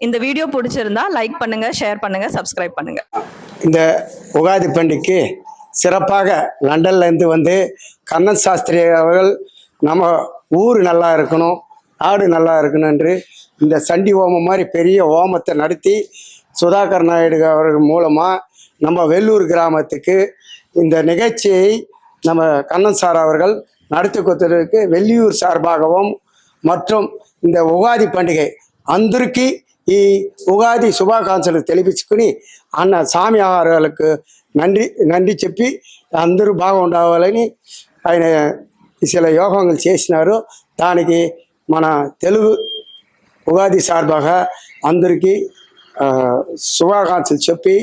இந்த வீடியோ பிடிச்சிருந்தா லைக் பண்ணுங்க ஷேர் பண்ணுங்க சப்ஸ்கிரைப் பண்ணுங்க. இந்த உகாதி பண்டிகை சிறப்பாக லண்டன்ல இருந்து வந்து கண்ணன் சாஸ்திரி அவர்கள் நம்ம ஊர் நல்லா இருக்கணும் நாடு நல்லா இருக்கணும் என்று இந்த சண்டி ஹோமம் மாதிரி பெரிய ஓமத்தை நடத்தி சுதாகர் நாயுடு அவர்கள் மூலமாக நம்ம வெள்ளூர் கிராமத்துக்கு இந்த நிகழ்ச்சியை நம்ம கண்ணன் சார் அவர்கள் நடத்தி கொடுத்ததுக்கு வெள்ளியூர் சார்பாகவும் மற்றும் இந்த உகாதி பண்டிகை அந்திற்கு ఈ ఉగాది శుభాకాంక్షలు తెలిపించుకుని అన్న స్వామి ఆహారాలకు నంది నంది చెప్పి అందరూ బాగుండాలని ఆయన చిల యోగంగా చేసినారు దానికి మన తెలుగు ఉగాది సార్బాగా అందరికీ ఆ, శుభాకాంక్షలు చెప్పి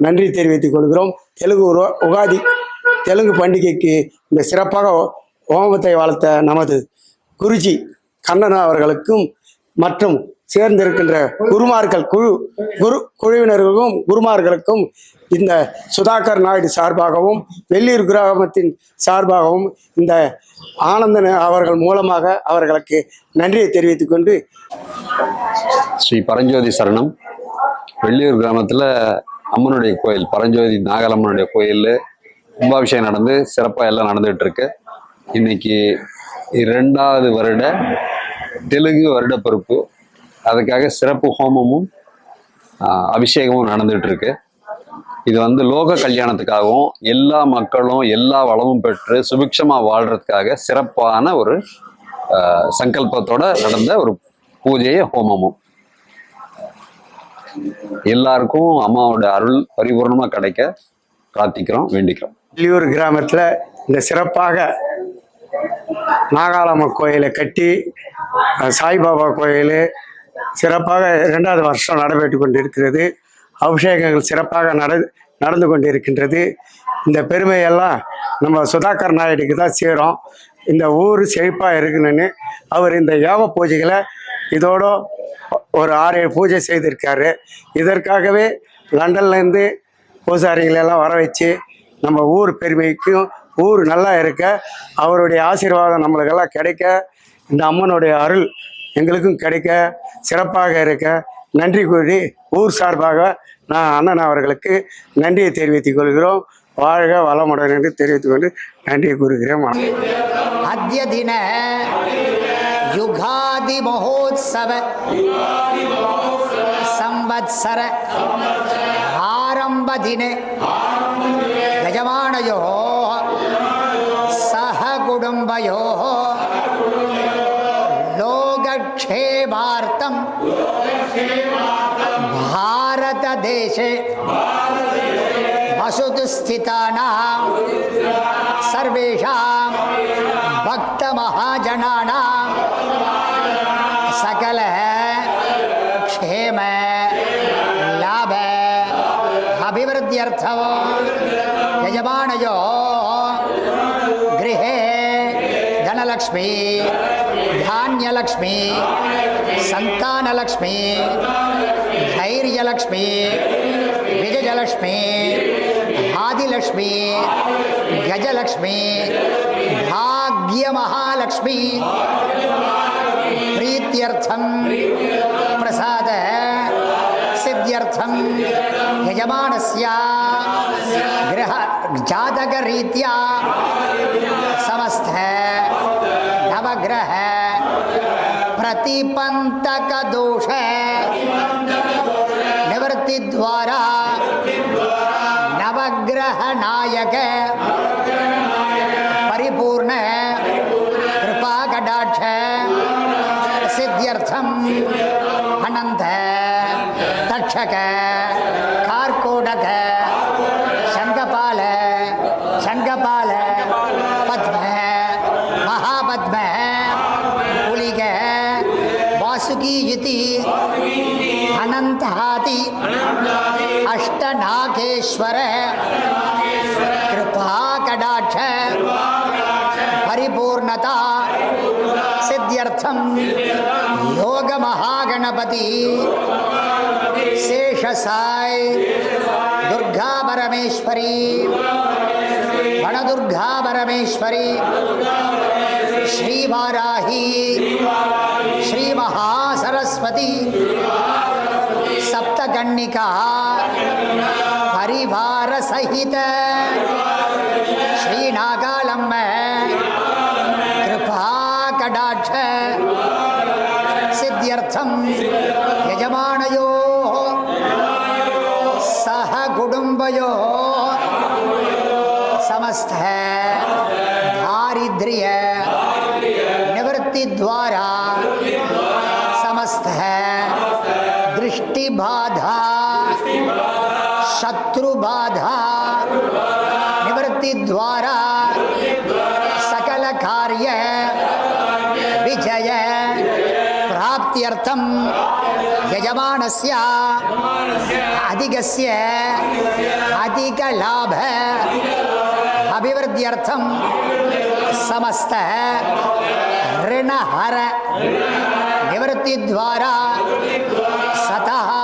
நன்றி தெரிவித்துக் கொள்கிறோம் தெலுங்கு உரு- உகாதி தெலுங்கு பண்டிகைக்கு இந்த சிறப்பாக ஓமத்தை வளர்த்த நமது குருஜி கண்ணன் அவர்களுக்கும் மற்றும் சேர்ந்திருக்கின்ற குருமார்கள் குழு குரு குழுவினர்களுக்கும் குருமார்களுக்கும் இந்த சுதாகர் நாயுடு சார்பாகவும் வெள்ளியூர் கிராமத்தின் சார்பாகவும் இந்த ஆனந்தன் அவர்கள் மூலமாக அவர்களுக்கு நன்றியை தெரிவித்துக் கொண்டு ஸ்ரீ பரஞ்சோதி சரணம். வெள்ளியூர் கிராமத்தில் அம்மனுடைய கோயில் பரஞ்சோதி நாகலம்மனுடைய கோயில் கும்பாபிஷேகம் நடந்து சிறப்பாக எல்லாம் நடந்துகிட்டு இருக்கு. இன்னைக்கு இரண்டாவது வருட தெலுங்கு வருட பொறுப்பு. அதுக்காக சிறப்பு ஹோமமும் அபிஷேகமும் நடந்துகிட்டு இருக்கு இது வந்து லோக கல்யாணத்துக்காகவும் எல்லா மக்களும் எல்லா வளமும் பெற்று சுபிக்ஷமா வாழ்றதுக்காக சிறப்பான ஒரு சங்கல்பத்தோட நடந்த ஒரு பூஜையை ஹோமமும். எல்லாருக்கும் அம்மாவோட அருள் பரிபூர்ணமா கிடைக்க பிரார்த்திக்கிறோம் வேண்டிக்கிறோம். வெள்ளியூர் கிராமத்தில் இந்த சிறப்பாக நாகாளம்மன் கோயிலை கட்டி சாய்பாபா கோயில் சிறப்பாக இரண்டாவது வருஷம் நடைபெற்று கொண்டிருக்கிறது. அபிஷேகங்கள் சிறப்பாக நட நடந்து கொண்டிருக்கின்றது. இந்த பெருமையெல்லாம் நம்ம சுதாகர் நாயுடுக்கு தான் சேரும். இந்த ஊர் செழிப்பாக இருக்கணும்னு அவர் இந்த யோக பூஜைகளை இதோட ஒரு ஆறு ஏழு பூஜை செய்திருக்காரு. இதற்காகவே லண்டன்லேருந்து பூசாரிகளெல்லாம் வர வச்சு நம்ம ஊர் பெருமைக்கும் ஊர் நல்லா இருக்க அவருடைய ஆசீர்வாதம் நம்மளுக்கெல்லாம் கிடைக்க இந்த அம்மனுடைய அருள் எங்களுக்கும் கிடைக்க சிறப்பாக இருக்க நன்றி கூறி ஊர் சார்பாக நான் அண்ணன் அவர்களுக்கு நன்றியை தெரிவித்துக் கொள்கிறோம். வாழ்க வளமுடன் என்று தெரிவித்துக் கொண்டு நன்றியை கூறுகிறேன். அத்திய தின யுகாதி மகோத்சவ சம்பத்சர ஆரம்ப தின भारतदेशे वसुतुस्थितानां सर्वेषां भक्तमहाजनानां सकल क्षेम लाभ अभिवृद्ध्यर्थं यजमानयो गृहे धनलक्ष्मी ధాన్యలక్ష్మి సంతానలక్ష్మి ధైర్యలక్ష్మి విజయలక్ష్మి ఆదిలక్ష్మి గజలక్ష్మి భాగ్యమహాలక్ష్మి ప్రీత్యర్థం ప్రసాద సిద్ధ్యర్థం యజమానస్య గృహ జాతకరీత్యా సమస్త नवग्रह प्रतिपन्तकदोष निवृत्ति द्वारा नवग्रह नायक परिपूर्ण कृपा कटाक्ष सिद्ध्यर्थम अनंत तक्षक कार्कोटक अनन्तादि कृपा कृपाकडाक्ष परिपूर्णता सिद्ध्यर्थं योगमहागणपति शेषसाय दुर्गा परमेश्वरी वणदुर्गा परमेश्वरी श्रीवाराही सरस्वती सप्तगण्डिका परिभारसहित कृपा कृपाकडाक्ष सिद्ध्यर्थं यजमानयो। सह कुटुम्बयो समस्त दारिद्र्य। निवृत्ति द्वारा शत्रु बाधा निवृत्ति द्वारा। सकल कार्य। विजय। प्राप्त्यर्थम यजमानस्य। अधिकस्य अधिकलाभ अभिवृद्ध्यर्थं। समस्त। ऋणहर। निवृत्तिद्वारा सतः।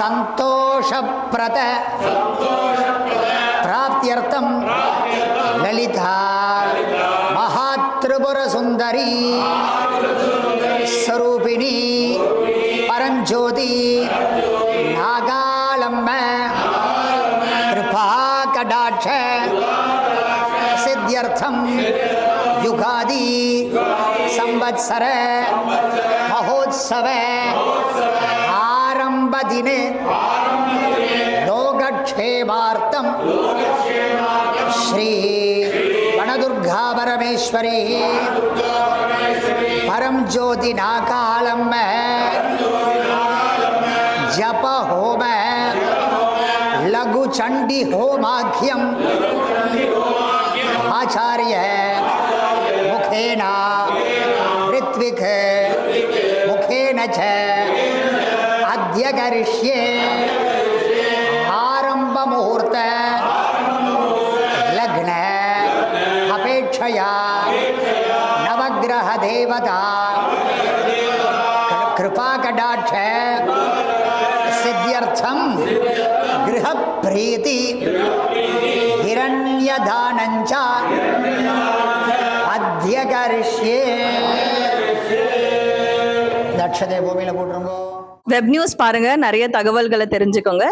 சந்தோஷப்பிரத பிராப்தியர்த்தம் லலிதா. மகாத்ரிபுரசுந்தரி. ஸ்வரூபிணி. பரஞ்சோதி. நாகாலம்ம கிருபா கடாட்ச சித்தியர்த்தம் யுகாதி. சம்பத்சர மகோத்சவ. आरम्भदिने लोकक्षेमार्थम। श्री वनदुर्गा परमेश्वरी परम ज्योति नाकालम जप होम लघु चंडी होमाख्यम अद्य करिष्ये आरंभ मुहूर्त लग्न अपेक्षया नवग्रह देवता कृपा कटाक्ष सिद्ध्यर्थम गृह प्रीति हिरण्यदानञ्च अद्य करिष्ये தட்சதை பூமியில போட்டுருங்கோ வெப் நியூஸ் பாருங்க நிறைய தகவல்களை தெரிஞ்சுக்கோங்க.